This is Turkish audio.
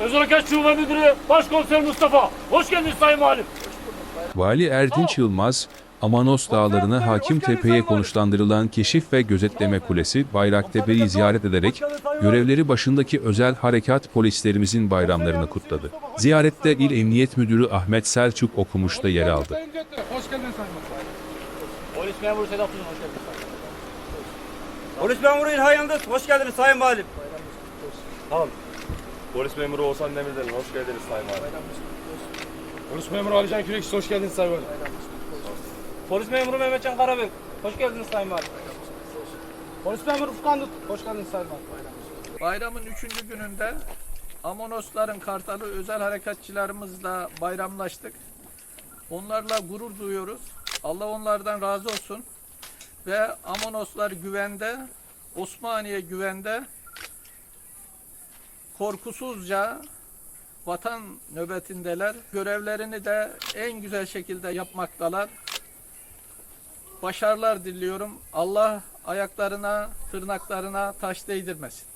Özel Harekat Şube Müdürü Başkomiser Mustafa. Hoş geldiniz Sayın Valim. Vali Erdinç Yılmaz, Amanos Dağları'na Hakim Tepe'ye konuşlandırılan keşif ve gözetleme kulesi Bayraktepe'yi ziyaret ederek görevleri başındaki özel harekat polislerimizin bayramlarını kutladı. Ziyarette İl Emniyet Müdürü Ahmet Selçuk okumuş da yer aldı. Hoş geldin Sayın. Polis memuru Sedat Uzun hoş geldiniz. Polis memuru İlhan Yıldız, hoş geldiniz Sayın Valim. Polis memuru Oğuzhan Demirdel'in hoş geldiniz Sayın Valim. Polis memuru Alican Kürekçi hoş geldiniz Sayın Valim. Polis memuru Mehmetcan Karabek, hoş geldiniz Sayın Valim. Polis memuru Furkan Dut, hoş geldiniz Sayın Valim. Bayramın üçüncü gününde Amonosların Kartalı özel harekatçılarımızla bayramlaştık. Onlarla gurur duyuyoruz. Allah onlardan razı olsun. Ve Amonoslar güvende, Osmaniye güvende, korkusuzca vatan nöbetindeler. Görevlerini de en güzel şekilde yapmaktalar. Başarılar diliyorum. Allah ayaklarına, tırnaklarına taş değdirmesin.